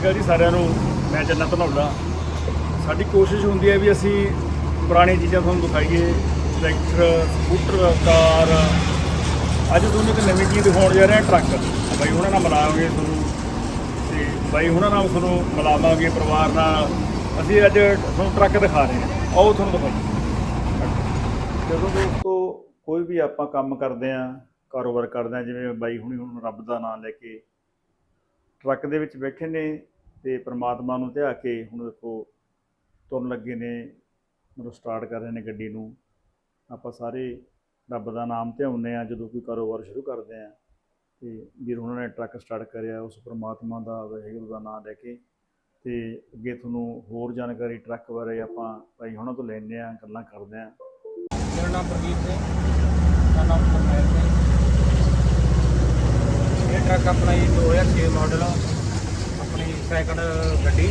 ਅਕਾਲ ਜੀ ਸਾਰਿਆਂ ਨੂੰ, ਮੈਂ ਚੰਨਾ ਧਨੌਲਾ। ਸਾਡੀ ਕੋਸ਼ਿਸ਼ ਹੁੰਦੀ ਹੈ ਵੀ ਅਸੀਂ ਪੁਰਾਣੀ ਚੀਜ਼ਾਂ ਤੁਹਾਨੂੰ ਦਿਖਾਈਏ, ਟਰੈਕਟਰ, ਸਕੂਟਰ, ਕਾਰ। ਅੱਜ ਤੁਹਾਨੂੰ ਇੱਕ ਨਵੀਂ ਚੀਜ਼ ਦਿਖਾਉਣ ਜਾ ਰਹੇ ਹਾਂ, ਟਰੱਕ। ਬਾਈ ਉਹਨਾਂ ਨਾਲ ਮਿਲਾਵਾਂਗੇ ਤੁਹਾਨੂੰ ਤੇ ਬਾਈ ਉਹਨਾਂ ਨਾਲ ਤੁਹਾਨੂੰ ਮਿਲਾਵਾਂਗੇ ਪਰਿਵਾਰ ਨਾਲ। ਅਸੀਂ ਅੱਜ ਤੁਹਾਨੂੰ ਟਰੱਕ ਦਿਖਾ ਰਹੇ ਹਾਂ। ਆਓ ਤੁਹਾਨੂੰ ਦਿਖਾਈਏ। ਜਦੋਂ ਦੋਸਤੋ, ਕੋਈ ਵੀ ਆਪਾਂ ਕੰਮ ਕਰਦੇ ਆਂ ਕਾਰੋਬਾਰ ਕਰਦੇ ਆਂ ਜਿਵੇਂ ਬਾਈ ਹੁਣੀ ਹੁਣ ਰੱਬ ਦਾ ਨਾਮ ਲੈ ਕੇ ਟਰੱਕ ਦੇ ਵਿੱਚ ਬੈਠੇ ਨੇ ਤੇ ਪ੍ਰਮਾਤਮਾ ਨੂੰ ਧਿਆ ਕੇ ਹੁਣ ਦੇਖੋ ਤੁਰਨ ਲੱਗੇ ਨੇ, ਮਤਲਬ ਸਟਾਰਟ ਕਰ ਰਹੇ ਨੇ ਗੱਡੀ ਨੂੰ। ਆਪਾਂ ਸਾਰੇ ਰੱਬ ਦਾ ਨਾਮ ਧਿਆਉਂਦੇ ਆ ਜਦੋਂ ਕੋਈ ਕਾਰੋਬਾਰ ਸ਼ੁਰੂ ਕਰਦੇ ਆ ਤੇ ਵੀਰ ਉਹਨਾਂ ਨੇ ਟਰੱਕ ਸਟਾਰਟ ਕਰਿਆ, ਉਸ ਪ੍ਰਮਾਤਮਾ ਦਾ, ਵਾਹਿਗੁਰੂ ਦਾ ਨਾਮ ਲੈ ਕੇ। ਤੇ ਅੱਗੇ ਤੁਹਾਨੂੰ ਹੋਰ ਜਾਣਕਾਰੀ ਟਰੱਕ ਬਾਰੇ ਆਪਾਂ ਭਾਈ ਉਹਨਾਂ ਤੋਂ ਲੈਣੇ ਆ ਗੱਲਾਂ ਕਰਦੇ ਆ ਮੇਰਾ ਨਾਮ ਪ੍ਰਦੀਪ ਸਿੰਘ ਮੇਰਾ ਨਾਮ ਕਰਨੈਲ ਸਿੰਘ ਇਹ ਟਰੱਕ ਆਪਣਾ ਜੀ 2006 ਮਾਡਲ ਆਪਣੀ ਸੈਕੰਡ ਗੱਡੀ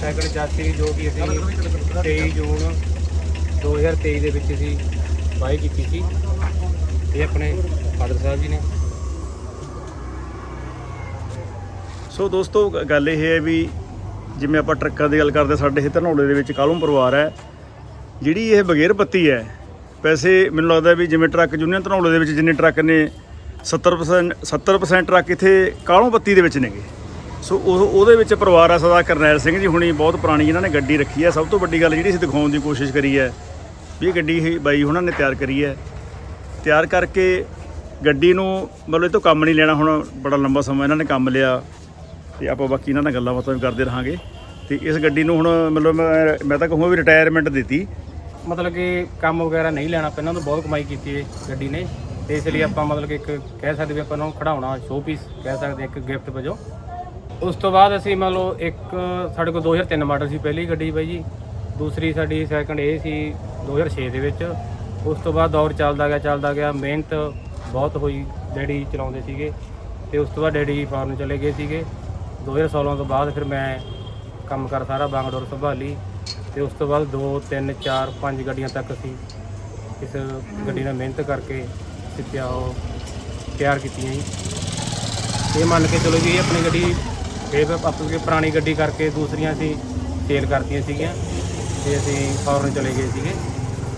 ਸੈਕੰਡ ਚਾਸੀ ਜੋ ਕਿ ਅਸੀਂ 23 ਜੂਨ 2023 ਦੇ ਵਿੱਚ ਅਸੀਂ ਬਾਈ ਕੀਤੀ ਸੀ। ਇਹ ਆਪਣੇ ਫਾਦਰ ਸਾਹਿਬ ਜੀ ਨੇ। ਸੋ ਦੋਸਤੋ ਗੱਲ ਇਹ ਹੈ ਵੀ ਜਿਵੇਂ ਆਪਾਂ ਟਰੱਕਾਂ ਦੀ ਗੱਲ ਕਰਦੇ, ਸਾਡੇ ਇਹ ਧਨੌਲੇ ਦੇ ਵਿੱਚ ਕਾਲੂਮ ਪਰਿਵਾਰ ਹੈ? ਜਿਹੜੀ ਇਹ ਬਗੈਰ ਬੱਤੀ ਹੈ, ਪੈਸੇ ਮੈਨੂੰ ਲੱਗਦਾ ਵੀ ਜਿਵੇਂ ਟਰੱਕ ਯੂਨੀਅਨ ਧਨੌਲੇ ਦੇ ਵਿੱਚ ਜਿੰਨੇ ਟਰੱਕ ਨੇ 70% 70% ਟਰੱਕ ਇੱਥੇ ਕਾਲੋਂ ਬੱਤੀ ਦੇ ਵਿੱਚ ਨੇਗੇ? ਸੋ ਉਹ, ਉਹਦੇ ਵਿੱਚ ਪਰਿਵਾਰ ਆ ਸਦਾ ਕਰਨੈਲ ਸਿੰਘ ਜੀ, ਹੁਣੀ ਬਹੁਤ ਪੁਰਾਣੀ ਇਹਨਾਂ ਨੇ ਗੱਡੀ ਰੱਖੀ ਹੈ ਸਭ ਤੋਂ ਵੱਡੀ ਗੱਲ ਜਿਹੜੀ ਅਸੀਂ ਦਿਖਾਉਣ ਦੀ ਕੋਸ਼ਿਸ਼ ਕਰੀ ਹੈ, ਵੀ ਇਹ ਗੱਡੀ ਇਹ ਬਾਈ ਉਹਨਾਂ ਨੇ ਤਿਆਰ ਕਰੀ ਹੈ। ਤਿਆਰ ਕਰਕੇ ਗੱਡੀ ਨੂੰ ਮਤਲਬ ਇਹ ਤੋਂ ਕੰਮ ਨਹੀਂ ਲੈਣਾ, ਹੁਣ ਬੜਾ ਲੰਬਾ ਸਮਾਂ ਇਹਨਾਂ ਨੇ ਕੰਮ ਲਿਆ। ਤੇ ਆਪਾਂ ਬਾਕੀ ਇਹਨਾਂ ਨਾਲ ਗੱਲਾਂ ਬਾਤਾਂ ਵੀ ਕਰਦੇ ਰਹਾਂਗੇ। ਤੇ ਇਸ ਗੱਡੀ ਨੂੰ ਹੁਣ ਮਤਲਬ ਮੈਂ ਮੈਂ ਤਾਂ ਕਹੂੰਗਾ ਵੀ ਰਿਟਾਇਰਮੈਂਟ ਦਿੱਤੀ। ਮਤਲਬ ਕਿ ਕੰਮ ਵਗੈਰਾ ਨਹੀਂ ਲੈਣਾ, ਪਹਿਲਾਂ ਤੋਂ ਬਹੁਤ ਕਮਾਈ ਕੀਤੀ ਹੈ ਗੱਡੀ ਨੇ। ਤੇ ਇਸ ਲਈ ਆਪਾਂ ਮਤਲਬ ਕਿ ਇੱਕ ਕਹਿ ਸਕਦੇ ਵੀ ਆਪਾਂ ਨੂੰ ਖੜਾਉਣਾ ਸ਼ੋਅ ਪੀਸ ਕਹਿ ਸਕਦੇ ਇੱਕ ਗਿਫਟ ਵਜੋਂ। ਉਸ ਤੋਂ ਬਾਅਦ ਅਸੀਂ ਮੰਨ ਲਓ ਇੱਕ, ਸਾਡੇ ਕੋਲ 2003 ਮਾਡਲ ਸੀ ਪਹਿਲੀ ਗੱਡੀ ਬਾਈ ਜੀ। ਦੂਸਰੀ ਸਾਡੀ ਸੈਕੰਡ ਇਹ ਸੀ 2006 ਦੇ ਵਿੱਚ। ਉਸ ਤੋਂ ਬਾਅਦ ਦੌਰ ਚੱਲਦਾ ਗਿਆ ਚੱਲਦਾ ਗਿਆ। ਮਿਹਨਤ ਬਹੁਤ ਹੋਈ, ਡੈਡੀ ਚਲਾਉਂਦੇ ਸੀਗੇ। ਤੇ ਉਸ ਤੋਂ ਬਾਅਦ ਡੈਡੀ ਫਾਰਮ ਚਲੇ ਗਏ ਸੀਗੇ। 2016 ਤੋਂ ਬਾਅਦ ਫਿਰ ਮੈਂ ਕੰਮ ਕਰ ਸਾਰਾ ਬਾਂਗਡੋਰ ਸੰਭਾਲੀ। ਤੇ ਉਸ ਤੋਂ ਬਾਅਦ 2 3 4 5 ਗੱਡੀਆਂ ਤੱਕ ਅਸੀਂ ਇਸ ਗੱਡੀ ਨਾਲ ਮਿਹਨਤ ਕਰਕੇ ਸਿੱਧਿਆ ਉਹ ਤਿਆਰ ਕੀਤੀਆਂ ਜੀ। ਇਹ ਮੰਨ ਕੇ ਚਲੋ ਜੀ, ਇਹ ਆਪਣੀ ਗੱਡੀ ਫਿਰ ਆਪਣੀ ਪੁਰਾਣੀ ਗੱਡੀ ਕਰਕੇ ਦੂਸਰੀਆਂ ਅਸੀਂ ਸੇਲ ਕਰਤੀਆਂ ਸੀਗੀਆਂ ਤੇ ਅਸੀਂ ਫੌਰਨ ਚਲੇ ਗਏ ਸੀਗੇ।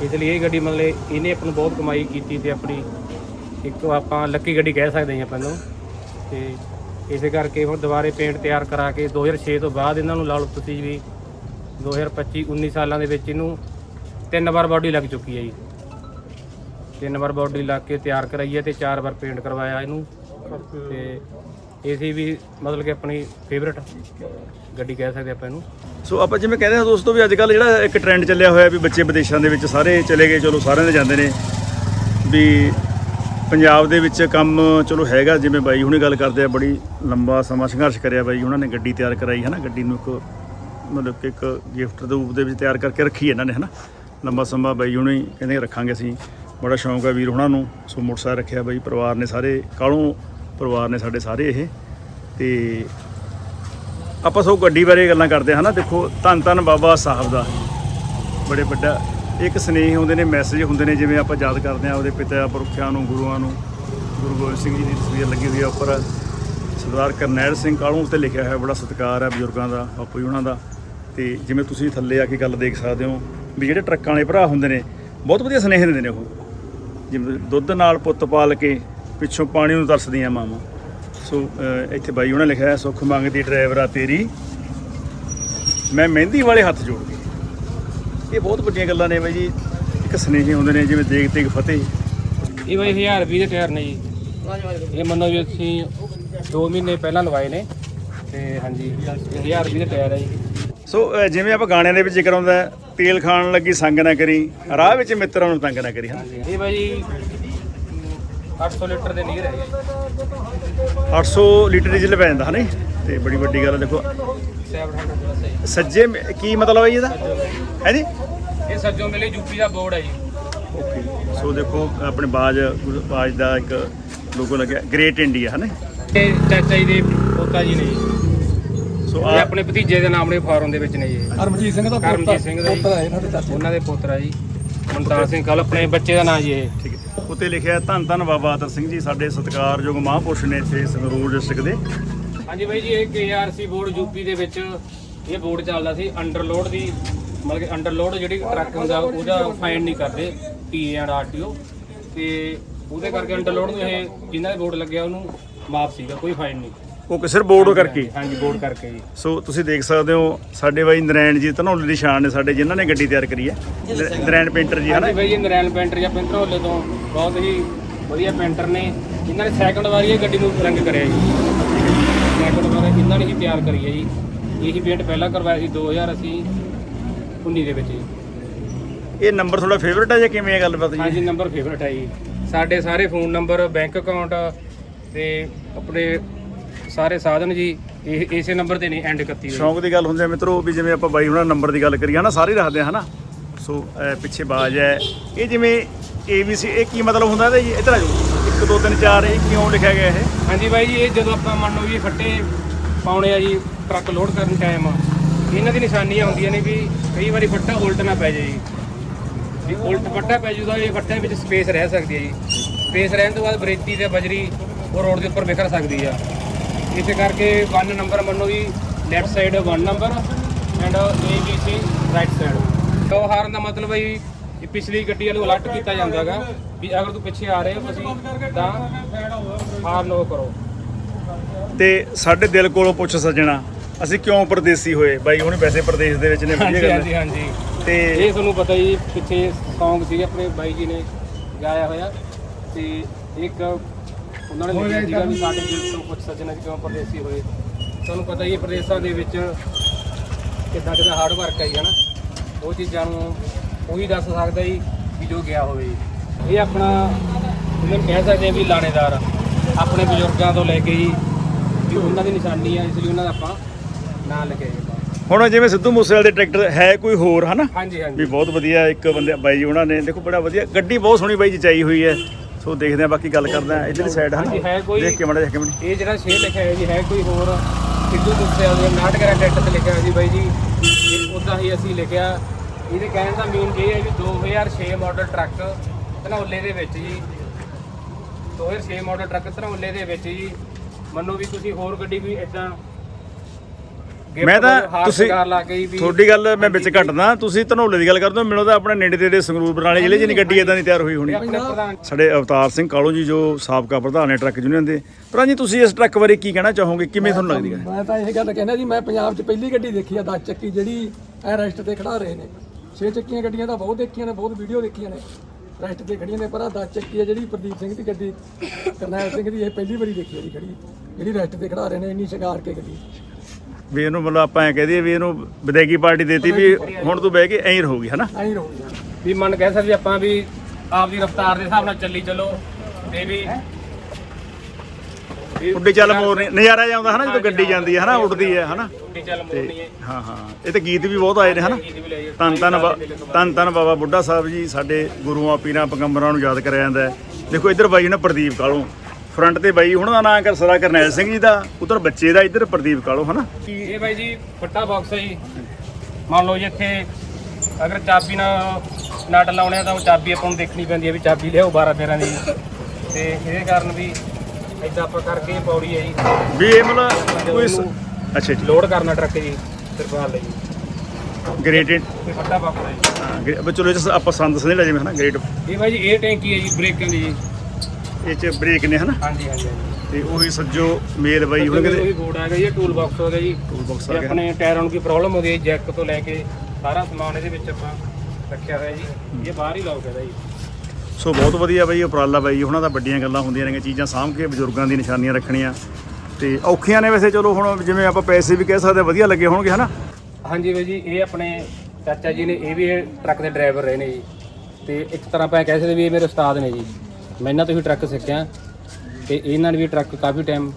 ਇਸ ਲਈ ਇਹ ਗੱਡੀ ਮਤਲਬ ਇਹਨੇ ਆਪਾਂ ਨੂੰ ਬਹੁਤ ਕਮਾਈ ਕੀਤੀ ਤੇ ਆਪਣੀ ਇੱਕ ਆਪਾਂ ਲੱਕੀ ਗੱਡੀ ਕਹਿ ਸਕਦੇ ਹਾਂ ਆਪਾਂ ਨੂੰ। ਤੇ ਇਸੇ ਕਰਕੇ ਹੁਣ ਦੁਬਾਰੇ ਪੇਂਟ ਤਿਆਰ ਕਰਾ ਕੇ 2006 ਤੋਂ ਬਾਅਦ ਇਹਨਾਂ ਨੂੰ ਲਾਲ ਲਓ ਤੁਸੀਂ ਵੀ 2025 19 ਸਾਲਾਂ ਦੇ ਵਿੱਚ ਇਹਨੂੰ ਤਿੰਨ ਵਾਰ ਬਾਡੀ ਲੱਗ ਚੁੱਕੀ ਹੈ ਜੀ। ਤਿੰਨ ਵਾਰ ਬਾਡੀ ਲੱਗ ਕੇ ਤਿਆਰ ਕਰਾਈ ਹੈ ਤੇ ਚਾਰ ਵਾਰ ਪੇਂਟ ਕਰਵਾਇਆ ਇਹਨੂੰ। ਤੇ ਏਸੀ ਵੀ ਮਤਲਬ ਕਿ ਆਪਣੀ ਫੇਵਰਟ ਗੱਡੀ ਕਹਿ ਸਕਦੇ ਆਪਾਂ ਇਹਨੂੰ। ਸੋ ਆਪਾਂ ਜਿਵੇਂ ਕਹਿੰਦੇ ਹਾਂ ਦੋਸਤੋ ਵੀ ਅੱਜ ਕੱਲ ਜਿਹੜਾ ਇੱਕ ਟ੍ਰੈਂਡ ਚੱਲਿਆ ਹੋਇਆ ਵੀ ਬੱਚੇ ਵਿਦੇਸ਼ਾਂ ਦੇ ਵਿੱਚ ਸਾਰੇ ਚਲੇ ਗਏ, ਚਲੋ ਸਾਰਿਆਂ ਦੇ ਜਾਂਦੇ ਨੇ। ਵੀ ਪੰਜਾਬ ਦੇ ਵਿੱਚ ਕੰਮ ਚਲੋ ਹੈਗਾ, ਜਿਵੇਂ ਬਾਈ ਹੁਣੇ ਗੱਲ ਕਰਦੇ ਆ, ਬੜੀ ਲੰਬਾ ਸਮਾਂ ਸੰਘਰਸ਼ ਕਰਿਆ ਬਾਈ, ਉਹਨਾਂ ਨੇ ਗੱਡੀ ਤਿਆਰ ਕਰਾਈ ਹੈ ਨਾ ਗੱਡੀ ਨੂੰ ਇੱਕ ਮਤਲਬ ਕਿ ਇੱਕ ਗਿਫਟ ਦੇ ਰੂਪ ਦੇ ਵਿੱਚ ਤਿਆਰ ਕਰਕੇ ਰੱਖੀ ਇਹਨਾਂ ਨੇ ਹੈ ਨਾ ਲੰਬਾ ਸਮਾਂ ਬਾਈ ਹੁਣੇ ਕਹਿੰਦੇ ਰੱਖਾਂਗੇ ਅਸੀਂ। ਬੜਾ ਸ਼ੌਂਕ ਹੈ ਵੀਰ ਉਹਨਾਂ ਨੂੰ। ਸੋ ਮੋਟਰਸਾਈਕਲ ਰੱਖਿਆ ਬਾਈ, ਪਰਿਵਾਰ ਨੇ ਸਾਰੇ ਕਾਲੋਂ ਪਰਿਵਾਰ ਨੇ ਸਾਡੇ ਸਾਰੇ ਇਹ। ਤੇ ਆਪਾਂ ਸੋ ਗੱਡੀ ਬਾਰੇ ਗੱਲਾਂ ਕਰਦੇ ਹਾਂ ਨਾ ਦੇਖੋ, ਧੰਨ ਧੰਨ ਬਾਬਾ ਸਾਹਿਬ ਦਾ। ਬੜੇ ਵੱਡਾ, ਇੱਕ ਸਨੇਹ ਹੁੰਦੇ ਨੇ ਮੈਸੇਜ ਹੁੰਦੇ ਨੇ, ਜਿਵੇਂ ਆਪਾਂ ਯਾਦ ਕਰਦੇ ਹਾਂ ਉਹਦੇ ਪਿਤਾ ਪੁਰਖਿਆਂ ਨੂੰ, ਗੁਰੂਆਂ ਨੂੰ। ਗੁਰੂ ਗੋਬਿੰਦ ਸਿੰਘ ਜੀ ਦੀ ਤਸਵੀਰ ਲੱਗੀ ਹੋਈ ਆ ਉੱਪਰ। ਸਰਦਾਰ ਕਰਨੈਲ ਸਿੰਘ ਕਾਲੂ ਉੱਤੇ ਲਿਖਿਆ ਹੋਇਆ, ਬੜਾ ਸਤਿਕਾਰ ਹੈ ਬਜ਼ੁਰਗਾਂ ਦਾ, ਬਾਪੂ ਜੀ ਉਹਨਾਂ ਦਾ। ਤੇ ਜਿਵੇਂ ਤੁਸੀਂ ਥੱਲੇ ਆ ਕੇ ਗੱਲ ਦੇਖ ਸਕਦੇ ਹੋ, ਵੀ ਜਿਹੜੇ ਟਰੱਕਾਂ ਵਾਲੇ ਭਰਾ ਹੁੰਦੇ ਨੇ, ਬਹੁਤ ਵਧੀਆ ਸਨੇਹ ਦਿੰਦੇ ਨੇ ਉਹ। ਜਿਵੇਂ ਦੁੱਧ ਨਾਲ ਪੁੱਤ ਪਾਲ ਕੇ ਪਿੱਛੋਂ ਪਾਣੀ ਨੂੰ ਤਰਸਦੀਆਂ ਮਾਵਾਂ। ਸੋ ਇੱਥੇ ਬਾਈ ਉਹਨੇ ਲਿਖਿਆ ਸੁੱਖ ਮੰਗਦੀ ਡਰਾਈਵਰਾ ਤੇਰੀ। ਮੈਂ ਮਹਿੰਦੀ ਵਾਲੇ ਹੱਥ ਜੋੜ ਕੇ। ਇਹ ਬਹੁਤ ਵੱਡੀਆਂ ਗੱਲਾਂ ਨੇ ਬਾਈ ਜੀ। ਇੱਕ ਸਨੇਹੀ ਹੁੰਦੇ ਨੇ, ਜਿਵੇਂ ਦੇਗ ਤੇਗ ਫਤਿਹ। ਇਹ ਬਾਈ 1000 ਰੁਪਏ ਦੇ ਟਾਇਰ ਨੇ ਜੀ। ਇਹ ਮੰਨੋ ਜੀ, ਅਸੀਂ 2 ਮਹੀਨੇ ਪਹਿਲਾਂ ਲਵਾਏ ਨੇ। ਤੇ ਹਾਂਜੀ, ਇਹ 1000 ਰੁਪਏ ਦੇ ਟਾਇਰ ਹੈ ਜੀ। ਸੋ ਅਹ, ਜਿਵੇਂ ਆਪਾਂ ਗਾਣਿਆਂ ਦੇ ਵਿੱਚ ਜ਼ਿਕਰ ਆਉਂਦਾ ਹੈ, ਤੇਲ ਖਾਣ ਲੱਗੀ ਸੰਗ ਨਾ ਕਰੀ ਰਾਹ ਵਿੱਚ ਮਿੱਤਰਾਂ ਨੂੰ ਤੰਗ ਨਾ ਕਰੀ ਹਾਂ ਇਹ ਬਾਈ ਜੀ 800 ਲੀਟਰ ਦੇ ਨੀਰ ਹੈ ਜੀ। 800 ਲੀਟਰ ਡੀਜ਼ਲ ਪੈ ਜਾਂਦਾ ਹਨੇ ਤੇ ਬੜੀ ਵੱਡੀ ਗੱਲ ਹੈ ਦੇਖੋ। 700 ਪਲੱਸ ਹੈ ਸੱਜੇ ਮ- ਕੀ ਮਤਲਬ ਹੈ ਜੀ ਇਹਦਾ? ਹੈ ਜੀ? ਜੀ। ਇਹ ਸੱਜੋ ਮਿਲੇ ਯੂਪੀ ਦਾ ਬੋਰਡ ਹੈ ਜੀ। ਓਕੇ। ਸੋ ਦੇਖੋ ਆਪਣੇ ਬਾਜ ਬਾਜ ਦਾ ਇੱਕ ਲੋਗੋ ਲੱਗਿਆ ਗ੍ਰੇਟ ਇੰਡੀਆ ਹਨੇ ਇਹ ਚਾਚਾ ਜੀ ਦੇ ਪੋਤਾ ਜੀ ਨੇ ਜੀ। ਸੋ ਇਹ ਆ ਆਪਣੇ ਭਤੀਜੇ ਦੇ ਨਾਮ ਦੇ ਫਾਰਮ ਦੇ ਵਿੱਚ ਨੇ ਜੀ। ਇਹ। ਕਰਮਜੀਤ ਸਿੰਘ ਦਾ ਕਰਮਜੀਤ ਸਿੰਘ ਦਾ ਜੀ। ਪੋਤਰਾ ਹੈ ਇਹਨਾਂ ਦੇ ਚਾਚੇ ਉਹਨਾਂ ਦੇ ਪੋਤਰਾ ਜੀ। ਮਨਤਾਰ ਸਿੰਘ ਕੱਲ ਆਪਣੇ ਬੱਚੇ ਦਾ ਨਾਂ ਜੀ ਇਹ। ਠੀਕ ਹੈ। ਉੱਤੇ ਲਿਖਿਆ ਧੰਨ ਧੰਨ ਬਾਬਾ ਆਦਰ ਸਿੰਘ ਜੀ ਸਾਡੇ ਸਤਿਕਾਰਯੋਗ ਮਹਾਂਪੁਰਸ਼ ਨੇ ਇੱਥੇ ਸੰਗਰੂਰ ਡਿਸਟ੍ਰਿਕਟ ਦੇ। ਹਾਂਜੀ ਬਾਈ ਜੀ ਇਹ KRC ਬੋਰਡ ਯੂਪੀ ਦੇ ਵਿੱਚ ਇਹ ਬੋਰਡ ਚੱਲਦਾ ਸੀ ਅੰਡਰਲੋਡ ਦੀ ਮਤਲਬ ਕਿ ਅੰਡਰਲੋਡ ਜਿਹੜੀ ਟਰੱਕ ਹੁੰਦਾ ਉਹਦਾ ਫਾਈਨ ਨਹੀਂ ਕਰਦੇ ਟੀਏ ਐਂਡ ਆਰਟੀਓ ਤੇ ਉਹਦੇ ਕਰਕੇ ਅੰਡਰਲੋਡ ਨੂੰ ਇਹ ਜਿਨ੍ਹਾਂ ਦੇ ਬੋਰਡ ਲੱਗਿਆ ਉਹਨੂੰ ਮਾਫ ਸੀਗਾ ਕੋਈ ਫਾਈਨ ਨਹੀਂ। ਉਹ ਕਿਸੇ ਬੋਰਡ ਕਰਕੇ? ਹਾਂਜੀ ਬੋਰਡ ਕਰਕੇ ਜੀ। ਸੋ ਤੁਸੀਂ ਦੇਖ ਸਕਦੇ ਹੋ ਸਾਡੇ ਬਾਈ ਨਰੈਣ ਜੀ ਧਨੌਲੇ ਦੀ ਸ਼ਾਨ ਨੇ ਸਾਡੇ ਜਿਨ੍ਹਾਂ ਨੇ ਗੱਡੀ ਤਿਆਰ ਕਰੀ ਹੈ। ਨਰ- ਨਰੈਣ ਪੇਂਟਰ ਜੀ ਹਨਾ? ਹਾਂਜੀ ਬਾਈ ਜੀ ਨਰੈਣ ਪੇਂਟਰ ਜਾਂ ਪਿੰਤਰੋਲੇ ਤੋਂ ਬਹੁਤ ਹੀ ਵਧੀਆ ਪੇਂਟਰ ਨੇ। ਇਹਨਾਂ ਨੇ ਸੈਕੰਡ ਵਾਰੀ ਇਹ ਗੱਡੀ ਨੂੰ ਰੰਗ ਕਰਿਆ ਜੀ। ਸੈਕੰਡ ਵਾਰ ਇਹਨਾਂ ਨੇ ਹੀ ਤਿਆਰ ਕਰੀ ਹੈ ਜੀ। ਇਹੀ ਪੇਂਟ ਪਹਿਲਾਂ ਕਰਵਾਇਆ ਸੀ 2019 ਦੇ ਵਿੱਚ ਜੀ। ਇਹ ਨੰਬਰ ਤੁਹਾਡਾ ਫੇਵਰਟ ਹੈ ਜਾਂ ਕਿਵੇਂ ਹੈ ਗੱਲਬਾਤ ਜੀ? ਹਾਂਜੀ ਨੰਬਰ ਫੇਵਰਟ ਹੈ ਜੀ। ਸਾਡੇ ਸਾਰੇ ਫੋਨ ਨੰਬਰ ਬੈਂਕ ਅਕਾਊਂਟ ਤੇ ਆਪਣੇ ਸਾਰੇ ਸਾਧਨ ਜੀ ਇਹ ਇਸੇ ਨੰਬਰ ਤੇ ਨੇ ਐਂਡ 31 ਦੇ ਸ਼ੌਂਕ ਦੀ ਗੱਲ ਹੁੰਦੀ ਹੈ ਮਿੱਤਰੋ ਵੀ ਜਿਵੇਂ ਆਪਾਂ ਬਾਈ ਹੁਣਾਂ ਨੰਬਰ ਦੀ ਗੱਲ ਕਰੀਏ ਹਨਾ ਸਾਰੇ ਰੱਖਦੇ ਆ ਹਨਾ। ਸੋ ਅਹ ਪਿੱਛੇ ਬਾਜ ਹੈ। ਇਹ ਜਿਵੇਂ ABC ਇਹ ਕੀ ਮਤਲਬ ਹੁੰਦਾ ਇਹਦਾ ਜੀ? ਇੱਧਰ ਆ ਜਾਓ। 1 2 3 4 ਇਹ ਕਿਉਂ ਲਿਖਿਆ ਗਿਆ ਇਹ? ਹਾਂਜੀ ਬਾਈ ਜੀ ਇਹ ਜਦੋਂ ਆਪਾਂ ਮੰਨ ਲਓ ਵੀ ਫੱਟੇ ਪਾਉਣੇ ਆ ਜੀ ਟਰੱਕ ਲੋਡ ਕਰਨ ਟਾਈਮ ਇਹਨਾਂ ਦੀ ਨਿਸ਼ਾਨੀਆਂ ਹੁੰਦੀਆਂ ਨੇ ਵੀ ਕਈ ਵਾਰੀ ਫੱਟਾ ਉਲਟ ਨਾ ਪੈ ਜਾਏ ਜੀ। ਵੀ ਉਲਟ ਫੱਟਾ ਪੈ ਜੂਗਾ ਇਹ ਫੱਟੇ ਵਿੱਚ ਸਪੇਸ ਰਹਿ ਸਕਦੀ ਹੈ ਜੀ। ਸਪੇਸ ਰਹਿਣ ਤੋਂ ਬਾਅਦ ਬਰੇਤੀ ਤੇ ਬਜਰੀ ਉਹ ਰੋਡ ਦੇ ਉੱਪਰ ਵਿਖਰ ਸਕਦੀ ਆ। ਇਸੇ ਕਰਕੇ 1 ਨੰਬਰ ਮੰਨੋ ਵੀ left side 1 number and ABC right side ਤੋਂ ਹਾਰਨ ਦਾ ਮਤਲਬ ਹੈ ਪਿਛਲੀ ਗੱਡੀ ਵਾਲੇ ਨੂੰ ਅਲਰਟ ਕੀਤਾ ਜਾਂਦਾਗਾ ਵੀ ਅਗਰ ਤੂੰ ਪਿੱਛੇ ਆ ਰਹੇ ਹੋ ਤੁਸੀਂ ਤਾਂ ਹਾਰਨ ਉਹ ਕਰੋ। ਤੇ ਸਾਡੇ ਦਿਲ ਕੋਲੋਂ ਪੁੱਛ ਸੱਜਣਾ ਅਸੀਂ ਕਿਉਂ ਪਰਦੇਸੀ ਹੋਏ? ਬਾਈ ਹੁਣ ਵੈਸੇ ਪ੍ਰਦੇਸ਼ ਦੇ ਵਿੱਚ ਨੇ ਵਧੀਆ ਗੱਲ ਹਾਂਜੀ ਹੈ। ਹਾਂਜੀ ਤੇ ਇਹ ਤੁਹਾਨੂੰ ਪਤਾ ਹੀ ਪਿੱਛੇ Song ਸੀ ਆਪਣੇ ਬਾਈ ਜੀ ਨੇ ਗਾਇਆ ਹੋਇਆ ਤੇ ਇੱਕ ਉਹਨਾਂ ਨੇ ਲਿਖਿਆ ਸੀਗਾ ਵੀ ਸਾਡੇ ਦਿਲ ਤੋਂ ਕੁਝ ਸੱਜਣਾ ਕਿਉਂ ਪਰਦੇਸੀ ਹੋਏ। ਤੁਹਾਨੂੰ ਪਤਾ ਹੀ ਹੈ ਪ੍ਰਦੇਸ਼ਾਂ ਦੇ ਵਿੱਚ ਕਿੱਦਾਂ ਕਿੱਦਾਂ ਹਾਰਡ ਵਰਕ ਆਈ ਹੈ ਨਾ। ਉਹ ਚੀਜ਼ਾਂ ਨੂੰ ਉਹੀ ਦੱਸ ਸਕਦਾ ਜੀ ਵੀ ਜੋ ਗਿਆ ਹੋਵੇ। ਜੀ। ਇਹ ਆਪਣਾ ਇਹਨਾਂ ਨੂੰ ਕਹਿ ਸਕਦੇ ਆ ਵੀ ਲਾਣੇਦਾਰ ਆਪਣੇ ਬਜ਼ੁਰਗਾਂ ਤੋਂ ਲੈ ਕੇ ਜੀ ਵੀ ਉਹਨਾਂ ਦੀ ਨਿਸ਼ਾਨੀ ਆ ਇਸ ਲਈ ਉਹਨਾਂ ਦਾ ਆਪਾਂ ਨਾਂ ਲਿਖਿਆ ਜੀ ਹੁਣ ਜਿਵੇਂ ਸਿੱਧੂ ਮੂਸੇਵਾਲੇ ਦੇ ਟਰੈਕਟਰ ਹੈ ਕੋਈ ਹੋਰ ਹਨਾ? ਹਾਂਜੀ ਵੀ ਹਾਂਜੀ ਬਹੁਤ ਵਧੀਆ ਇੱਕ ਬੰਦੇ ਬਾਈ ਜੀ ਉਹਨਾਂ ਨੇ ਦੇਖੋ ਬੜਾ ਵਧੀਆ ਗੱਡੀ ਬਹੁਤ ਸੋਹਣੀ ਬਾਈ ਜਚਾਈ ਹੋਈ ਹੈ। ਸੋ ਦੇਖਦੇ ਆ ਬਾਕੀ ਗੱਲ ਕਰਦੇ ਆ ਇਧਰਲੀ ਸਾਈਡ ਹੈ ਕੋਈ- ਦੇਖ ਕੇ ਮੜਾ ਦੇਖ ਕੇ ਮੜੀ ਇਹ ਜਿਹੜਾ ਸ਼ੇਰ ਲਿਖਿਆ ਹੈ ਜੀ ਹੈ ਕੋਈ ਹੋਰ? ਸਿੱਧੂ ਮੂਸੇਵਾਲੇ ਦੇ ਨਾਟਕਰਾ ਟੈਟ ਤੇ ਲਿਖਿਆ ਹੋਇਆ ਜੀ ਬਾਈ ਜੀ। ਉਦਾਂ ਹੀ ਅਸੀਂ ਲਿਖਿਆ ਇਹਦੇ ਕਹਿਣ ਦਾ ਮੀਨ ਇਹ ਹੈ ਵੀ 2006 ਮਾਡਲ ਟਰੱਕ ਧਨੌਲੇ ਦੇ ਵਿੱਚ ਜੀ। 2006 ਮਾਡਲ ਟਰੱਕ ਧਨੌਲੇ ਦੇ ਵਿੱਚ ਜੀ। ਮੰਨੋ ਵੀ ਤੁਸੀਂ ਹੋਰ ਗੱਡੀ ਵੀ ਇਦਾਂ ਮੈਂ ਤਾਂ ਤੁਸੀਂ ਤੁਹਾਡੀ ਗੱਲ ਮੈਂ ਵਿੱਚ ਘਟਦਾ। ਤੁਸੀਂ ਧਨੌਲੇ ਦੀ ਗੱਲ ਕਰਦੇ ਹੋ ਮੈਨੂੰ ਤਾਂ ਆਪਣੇ ਨੇੜੇ ਤੇੜੇ ਸੰਗਰੂਰ ਬਰਨਾਲੇ ਜ਼ਿਲ੍ਹੇ 'ਚ ਨਹੀਂ ਗੱਡੀ ਇਦਾਂ ਦੀ ਤਿਆਰ ਹੋਈ ਹੋਣੀ। ਸਾਡੇ ਅਵਤਾਰ ਸਿੰਘ ਕਾਲੋ ਜੀ ਜੋ ਸਾਬਕਾ ਪ੍ਰਧਾਨ ਨੇ ਟਰੱਕ ਯੂਨੀਅਨ ਦੇ। ਪ੍ਰਧਾਨ ਜੀ ਤੁਸੀਂ ਇਸ ਟਰੱਕ ਬਾਰੇ ਕੀ ਕਹਿਣਾ ਚਾਹੋਗੇ? ਕਿਵੇਂ ਤੁਹਾਨੂੰ ਲੱਗਦੀ ਹੈ? ਮੈਂ ਤਾਂ ਇਹ ਗੱਲ ਕਹਿੰਦਾ ਜੀ ਮੈਂ ਪੰਜਾਬ 'ਚ ਪਹਿਲੀ ਗੱਡੀ ਦੇਖੀ ਆ 10 ਚੱਕੀ ਜਿਹੜੀ ਐ ਰੈਸਟ ਤੇ ਖੜਾ ਰਹੇ ਨੇ। 6 ਚੱਕੀਆਂ ਗੱਡੀਆਂ ਤਾਂ ਬਹੁਤ ਦੇਖੀਆਂ ਨੇ ਬਹੁਤ ਵੀਡੀਓ ਦੇਖੀਆਂ ਨੇ। ਰੈਸਟ ਤੇ ਖੜੀਆਂ ਨੇ ਪਰ ਆ 10 ਚੱਕੀ ਆ ਜਿਹੜੀ ਪ੍ਰਦੀਪ ਸਿੰਘ ਦੀ ਗੱਡੀ ਕਰਨੈਲ ਸਿੰਘ ਦੀ ਇਹ ਪਹਿਲੀ ਵਾਰੀ ਦੇਖੀ ਆ ਜੀ ਖੜੀ। ਜਿਹੜੀ ਰੈਸਟ ਤੇ ਖੜਾ ਰਹੇ ਨੇ ਇੰਨੀ ਸ਼ਿੰਗਾਰ ਕੇ ਗੱਡੀ। ਵੀ ਇਹਨੂੰ ਮਤਲਬ ਆਪਾਂ ਐ ਕਹਦੇ ਵੀ ਇਹਨੂੰ ਵਿਦਾਇਗੀ ਪਾਰਟੀ ਦੇਤੀ ਵੀ ਹੁਣ ਤੂੰ ਬਹਿ ਕੇ ਐਂ ਰਹੂਗੀ ਹਨਾ? ਐਂ ਰਹੂਗੀ ਵੀ ਮਨ ਕਹਿ ਸਕਦੇ ਆਪਾਂ ਵੀ ਆਪ ਦੀ ਰਫ਼ਤਾਰ ਦੇ ਹਿਸਾਬ ਨਾਲ ਚੱਲੀ ਚੱਲੋ ਤੇ ਵੀ ਵੀ ਉੱਡੀ ਚੱਲ ਮੋਰਨੀ ਨਜ਼ਾਰਾ ਜਾਂਦਾ ਹਨਾ ਜਦੋਂ ਗੱਡੀ ਜਾਂਦੀ ਹੈ ਹਨਾ ਉੱਡਦੀ ਹੈ ਹਨਾ? ਉੱਡੀ ਚੱਲ ਮੋੜਨੀ ਹੈ। ਹਾਂ ਹਾਂ ਇਹ ਤੇ ਗੀਤ ਵੀ ਬਹੁਤ ਆਏ ਨੇ ਹਨਾ? ਵੀ ਧੰਨ ਬਾ- ਧੰਨ ਧੰਨ ਬਾਬਾ ਬੁੱਢਾ ਸਾਹਿਬ ਜੀ ਸਾਡੇ ਗੁਰੂਆਂ ਪੀਰਾਂ ਪਗੰਬਰਾਂ ਨੂੰ ਯਾਦ ਕਰਿਆ ਜਾਂਦਾ ਹੈ। ਦੇਖੋ ਇੱਧਰ ਬਾਈ ਨਾ ਪ੍ਰਦੀਪ ਕਾਲੋਂ ਫਰੰਟ ਤੇ ਬਾਈ ਉਹਨਾਂ ਦਾ ਨਾਮ ਕਰ ਸਰਾ ਕਰਨੈਲ ਸਿੰਘ ਜੀ ਦਾ ਉਧਰ ਬੱਚੇ ਦਾ ਇੱਧਰ ਪ੍ਰਦੀਪ ਕਾਲੋਂ ਹਨਾ? ਇਹ ਬਾਈ ਜੀ ਫੱਟਾ ਬਾਕਸ ਹੈ ਜੀ। ਮੰਨ ਲਓ ਜੀ ਇੱਥੇ ਅਗਰ ਚਾਬੀ ਨਾਲ ਨਟ ਲਾਉਣੇ ਆ ਤਾਂ ਉਹ ਚਾਬੀ ਆਪਾਂ ਨੂੰ ਦੇਖਣੀ ਪੈਂਦੀ ਹੈ ਵੀ ਚਾਬੀ ਲਿਆਓ 12 13 ਦੀ। ਤੇ ਇਹਦੇ ਕਾਰਨ ਵੀ ਇਦਾਂ ਆਪਾਂ ਕਰਕੇ ਪੌੜੀ ਹੈ ਜੀ। ਵੀ ਇਹ ਮਤਲਬ ਕੋਈ ਅੱਛਾ ਜੀ। ਲੋਡ ਕਰਨਾ ਟਰੱਕ ਜੀ ਸਰਕਾਰ ਲਈ। ਗ੍ਰੇਟਡ ਤੇ ਫੱਟਾ ਬਾਕਸ ਹੈ ਜੀ। ਹਾਂ ਚਲੋ ਇਹ ਆਪਾਂ ਸੰਦ ਸਮਝ ਜਿਵੇਂ ਹਨਾ ਗ੍ਰੇਟ ਇਹ ਬਾਈ ਜੀ ਇਹ ਟੈਂਕੀ ਹੈ ਜੀ ਬ੍ਰੇਕਾਂ ਦੀ ਜੀ। ਇਹ ਚ ਬ੍ਰੇਕ ਨੇ ਹਨਾ? ਹਾਂਜੀ ਹਾਂਜੀ ਹਾਂਜੀ। ਤੇ ਉਹੀ ਸੱਜੋ ਮੇਲ ਬਾਈ ਹੁਣ ਉਹੀ ਕਿਤੇ ਬੋਰਡ ਆ ਗਿਆ ਜੀ ਟੂਲ ਬਾਕਸ ਹੋ ਗਿਆ ਜੀ ਟੂਲ ਬਾਕਸ ਆ ਗਿਆ। ਆਪਣੇ ਟਾਇਰਾਂ ਨੂੰ ਕੀ ਪ੍ਰੋਬਲਮ ਹੁੰਦੀ ਹੈ ਜੈਕ ਤੋਂ ਲੈ ਕੇ ਸਾਰਾ ਸਮਾਨ ਇਹਦੇ ਵਿੱਚ ਆਪਾਂ ਰੱਖਿਆ ਹੋਇਆ ਜੀ। ਇਹ ਬਾਹਰ ਹੀ ਲਾਓ ਕਹਿੰਦਾ ਜੀ ਸੋ ਬਹੁਤ ਵਧੀਆ ਬਾਈ ਉਪਰਾਲਾ ਬਾਈ ਉਹਨਾਂ ਦਾ ਵੱਡੀਆਂ ਗੱਲਾਂ ਹੁੰਦੀਆਂ ਨੇ ਚੀਜ਼ਾਂ ਸਾਂਭ ਕੇ ਬਜ਼ੁਰਗਾਂ ਦੀ ਨਿਸ਼ਾਨੀਆਂ ਰੱਖਣੀਆਂ। ਤੇ ਔਖੀਆਂ ਨੇ ਵੈਸੇ ਚਲੋ ਹੁਣ ਜਿਵੇਂ ਆਪਾਂ ਪੈਸੇ ਵੀ ਕਹਿ ਸਕਦੇ ਵਧੀਆ ਲੱਗੇ ਹੋਣਗੇ ਹਨਾ? ਹਾਂਜੀ ਬਾਈ ਜੀ ਇਹ ਆਪਣੇ ਚਾਚਾ ਜੀ ਨੇ ਇਹ ਵੀ ਇਹ ਟਰੱਕ ਦੇ ਡਰਾਈਵਰ ਰਹੇ ਨੇ ਜੀ। ਤੇ ਇੱਕ ਤਰ੍ਹਾਂ ਆਪਾਂ ਕਹਿ ਸਕਦੇ ਵੀ ਇਹ ਮੇਰੇ ਉਸਤਾਦ ਨੇ ਜੀ। ਮੈਂ ਇਹਨਾਂ ਤੋਂ ਹੀ ਟਰੱਕ ਸਿੱਖਿਆ ਤੇ ਇਹਨਾਂ ਨੇ ਵੀ ਟਰੱਕ ਕਾਫੀ ਟਾਈਮ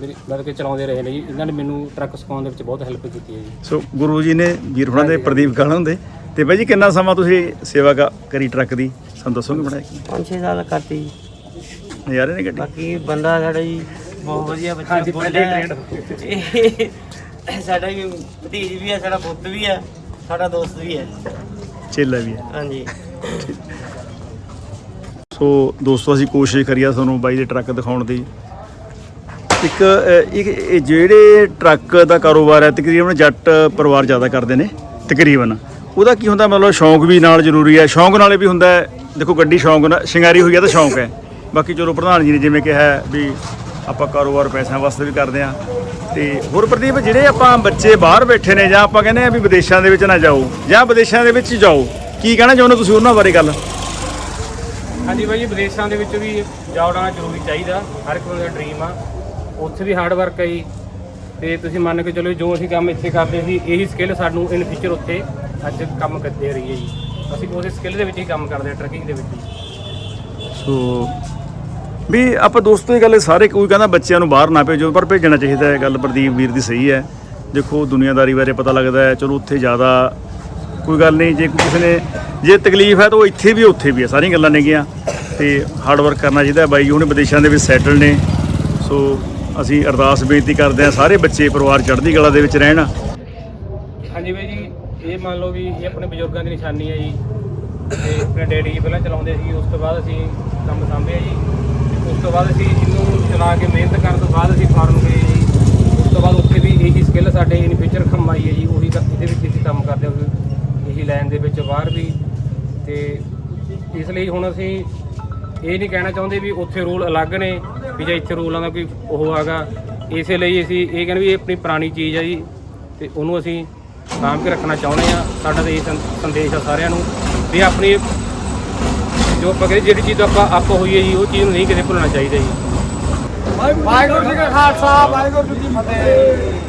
ਮੇਰੀ ਮਤਲਬ ਕਿ ਚਲਾਉਂਦੇ ਰਹੇ ਨੇ ਜੀ। ਇਹਨਾਂ ਨੇ ਮੈਨੂੰ ਟਰੱਕ ਸਿਖਾਉਣ ਦੇ ਵਿੱਚ ਬਹੁਤ ਹੈਲਪ ਕੀਤੀ ਹੈ ਜੀ। ਸੋ ਗੁਰੂ ਜੀ ਨੇ ਵੀਰ ਹੁਣਾਂ ਦੇ ਪ੍ਰਦੀਪ ਕਾਲਾਂ ਦੇ ਤੇ ਬਾਈ ਜੀ ਕਿੰਨਾ ਸਮਾਂ ਤੁਸੀਂ ਸੇਵਾ ਕਰੀ ਟਰੱਕ ਦੀ? ਸਾਨੂੰ ਦੱਸੋਗੇ ਬੜਾ। ਪੰਜ ਛੇ ਸਾਲ ਕਰਤੀ ਜੀ। ਨਜ਼ਾਰੇ ਨੇ ਗੱਡੀ? ਬਾਕੀ ਬੰਦਾ ਸਾਡਾ ਜੀ ਬਹੁਤ ਵਧੀਆ ਬੱਚਾ। ਇਹ ਸਾਡਾ ਵੀ ਭਤੀਜ ਵੀ ਹੈ ਸਾਡਾ ਪੁੱਤ ਵੀ ਹੈ ਸਾਡਾ ਦੋਸਤ ਵੀ ਹੈ। ਚੇਲਾ ਵੀ ਹੈ। ਹਾਂਜੀ। ਸੋ ਦੋਸਤੋ, ਅਸੀਂ ਕੋਸ਼ਿਸ਼ ਕਰੀਆ ਤੁਹਾਨੂੰ ਬਾਈ ਦੇ ਟਰੱਕ ਦਿਖਾਉਣ ਦੀ। ਇੱਕ ਇਹ ਜਿਹੜੇ ਟਰੱਕ ਦਾ ਕਾਰੋਬਾਰ ਹੈ, ਤਕਰੀਬਨ ਜੱਟ ਪਰਿਵਾਰ ਜ਼ਿਆਦਾ ਕਰਦੇ ਨੇ, ਤਕਰੀਬਨ। ਉਹਦਾ ਕੀ ਹੁੰਦਾ, ਮਤਲਬ ਸ਼ੌਂਕ ਵੀ ਨਾਲ ਜ਼ਰੂਰੀ ਹੈ। ਸ਼ੌਂਕ ਨਾਲੇ ਵੀ ਹੁੰਦਾ ਦੇਖੋ ਗੱਡੀ ਸ਼ੌਂਕ ਨਾਲ, ਸ਼ਿੰਗਾਰੀ ਹੋਈ ਹੈ ਤਾਂ ਸ਼ੌਂਕ ਹੈ। ਬਾਕੀ ਚਲੋ, ਪ੍ਰਧਾਨ ਜੀ ਨੇ ਜਿਵੇਂ ਕਿਹਾ ਵੀ ਆਪਾਂ ਕਾਰੋਬਾਰ ਪੈਸਿਆਂ ਵਾਸਤੇ ਵੀ ਕਰਦੇ ਆ ਤੇ ਹੋਰ ਪ੍ਰਦੀਪ, ਜਿਹੜੇ ਆਪਾਂ ਬੱਚੇ ਬਾਹਰ ਬੈਠੇ ਨੇ ਜਾਂ ਆਪਾਂ ਕਹਿੰਦੇ ਆ ਵੀ ਵਿਦੇਸ਼ਾਂ ਦੇ ਵਿੱਚ ਨਾ ਜਾਓ, ਜਾਂ ਵਿਦੇਸ਼ਾਂ ਦੇ ਵਿੱਚ ਜਾਓ, ਕੀ ਕਹਿਣਾ ਚਾਹੁੰਦੇ ਤੁਸੀਂ ਉਹਨਾਂ ਬਾਰੇ ਗੱਲ? ਹਾਂਜੀ ਬਾਈ ਜੀ, ਵਿਦੇਸ਼ਾਂ ਦੇ ਵਿੱਚ ਵੀ ਜਾਣਾ ਜ਼ਰੂਰੀ ਚਾਹੀਦਾ। ਹਰ ਇੱਕ ਬੰਦੇ ਦਾ ਡ੍ਰੀਮ ਆ। ਉੱਥੇ ਵੀ ਹਾਰਡ ਵਰਕ ਹੈ ਜੀ। ਤੇ ਤੁਸੀਂ ਮੰਨ ਕੇ ਚਲੋ ਜੋ ਅਸੀਂ ਕੰਮ ਇੱਥੇ ਕਰਦੇ ਸੀ, ਇਹੀ ਸਕਿੱਲ ਸਾਨੂੰ ਇਨ ਫਿਊਚਰ ਉੱਥੇ ਅੱਜ ਕੰਮ ਕਰਦੇ ਰਹੀ ਹੈ ਜੀ। ਅਸੀਂ ਉਸੇ ਸਕਿੱਲ ਦੇ ਵਿੱਚ ਹੀ ਕੰਮ ਕਰਦੇ ਹਾਂ ਟਰੱਕਿੰਗ ਦੇ ਵਿੱਚ ਹੀ। ਸੋ ਵੀ ਆਪਾਂ ਦੋਸਤੋ, ਇਹ ਗੱਲ ਸਾਰੇ ਕੋਈ ਕਹਿੰਦਾ ਬੱਚਿਆਂ ਨੂੰ ਬਾਹਰ ਨਾ ਭੇਜੋ, ਪਰ ਭੇਜਣਾ ਚਾਹੀਦਾ ਹੈ। ਗੱਲ ਪ੍ਰਦੀਪ ਵੀਰ ਦੀ ਸਹੀ ਹੈ। ਦੇਖੋ, ਦੁਨੀਆਦਾਰੀ ਬਾਰੇ ਪਤਾ ਲੱਗਦਾ ਹੈ। ਚਲੋ, ਉੱਥੇ ਜ਼ਿਆਦਾ ਕੋਈ ਗੱਲ ਨਹੀਂ, ਜੇ ਕਿਸੇ ਨੇ ਜੇ ਤਕਲੀਫ ਹੈ ਤਾਂ ਉਹ ਇੱਥੇ ਵੀ, ਉੱਥੇ ਵੀ ਹੈ। ਸਾਰੀਆਂ ਗੱਲਾਂ ਨੇਗੀਆਂ ਤੇ ਹਾਰਡ ਵਰਕ ਕਰਨਾ ਚਾਹੀਦਾ ਬਾਈ ਜੀ ਹੁਣ ਵਿਦੇਸ਼ਾਂ ਦੇ ਵਿੱਚ ਸੈਟਲ ਨੇ। ਸੋ ਅਸੀਂ ਅਰਦਾਸ ਬੇਨਤੀ ਕਰਦੇ ਹਾਂ, ਸਾਰੇ ਬੱਚੇ, ਪਰਿਵਾਰ ਚੜ੍ਹਦੀ ਕਲਾ ਦੇ ਵਿੱਚ ਰਹਿਣ। ਹਾਂਜੀ ਬਾਈ ਜੀ, ਇਹ ਮੰਨ ਲਓ ਵੀ ਇਹ ਆਪਣੇ ਬਜ਼ੁਰਗਾਂ ਦੀ ਨਿਸ਼ਾਨੀ ਹੈ ਜੀ। ਤੇ ਆਪਣੇ ਡੈਡੀ ਜੀ ਪਹਿਲਾਂ ਚਲਾਉਂਦੇ ਸੀ, ਉਸ ਤੋਂ ਬਾਅਦ ਅਸੀਂ ਕੰਮ ਸਾਂਭਿਆ ਜੀ। ਤੇ ਉਸ ਤੋਂ ਬਾਅਦ ਅਸੀਂ ਇਹਨੂੰ ਚਲਾ ਕੇ ਮਿਹਨਤ ਕਰਨ ਤੋਂ ਬਾਅਦ ਅਸੀਂ ਫਾਰਮ ਗਏ ਜੀ। ਉਸ ਤੋਂ ਬਾਅਦ ਉੱਥੇ ਵੀ ਇਹੀ ਸਕਿੱਲ ਸਾਡੇ ਇਨ ਫਿਊਚਰ ਕੰਮ ਆਈ ਹੈ ਜੀ, ਉਹੀ ਕ- ਇਹਦੇ ਵਿੱਚ ਅਸੀਂ ਕੰਮ ਕਰਦੇ ਹਾਂ। ਇਹੀ ਲਾਈਨ ਦੇ ਵਿੱਚ ਬਾਹਰ ਵੀ ਤੇ ਇਸ ਲਈ ਹੁਣ ਅਸੀਂ ਇਹ ਨਹੀਂ ਕਹਿਣਾ ਚਾਹੁੰਦੇ ਵੀ ਉੱਥੇ ਰੂਲ ਅਲੱਗ ਨੇ, ਵੀ ਜਾਂ ਇੱਥੇ ਰੂਲਾਂ ਦਾ ਕੋਈ ਉਹ ਹੈਗਾ, ਇਸੇ ਲਈ ਅਸੀਂ ਇਹ ਕਹਿੰਦੇ ਵੀ ਇਹ ਆਪਣੀ ਪੁਰਾਣੀ ਚੀਜ਼ ਹੈ ਜੀ ਤੇ ਉਹਨੂੰ ਅਸੀਂ ਸਾਂਭ ਕੇ ਰੱਖਣਾ ਚਾਹੁੰਦੇ ਆ ਸਾਡਾ ਤਾਂ ਇਹ ਸੰਦੇਸ਼ ਆ ਸਾਰਿਆਂ ਨੂੰ ਵੀ ਆਪਣੀ ਜੋ ਆਪਾਂ ਕਹਿੰਦੇ ਜਿਹੜੀ ਚੀਜ਼ ਆਪਾਂ, ਆਪ ਹੋਈਏ ਜੀ, ਉਹ ਚੀਜ਼ ਨੂੰ ਨਹੀਂ ਕਿਤੇ ਭੁੱਲਣਾ ਚਾਹੀਦਾ ਜੀ। ਵਾਹਿਗੁਰੂ ਜੀ ਕਾ ਖਾਲਸਾ, ਵਾਹਿਗੁਰੂ ਜੀ ਕੀ ਫਤਿਹ।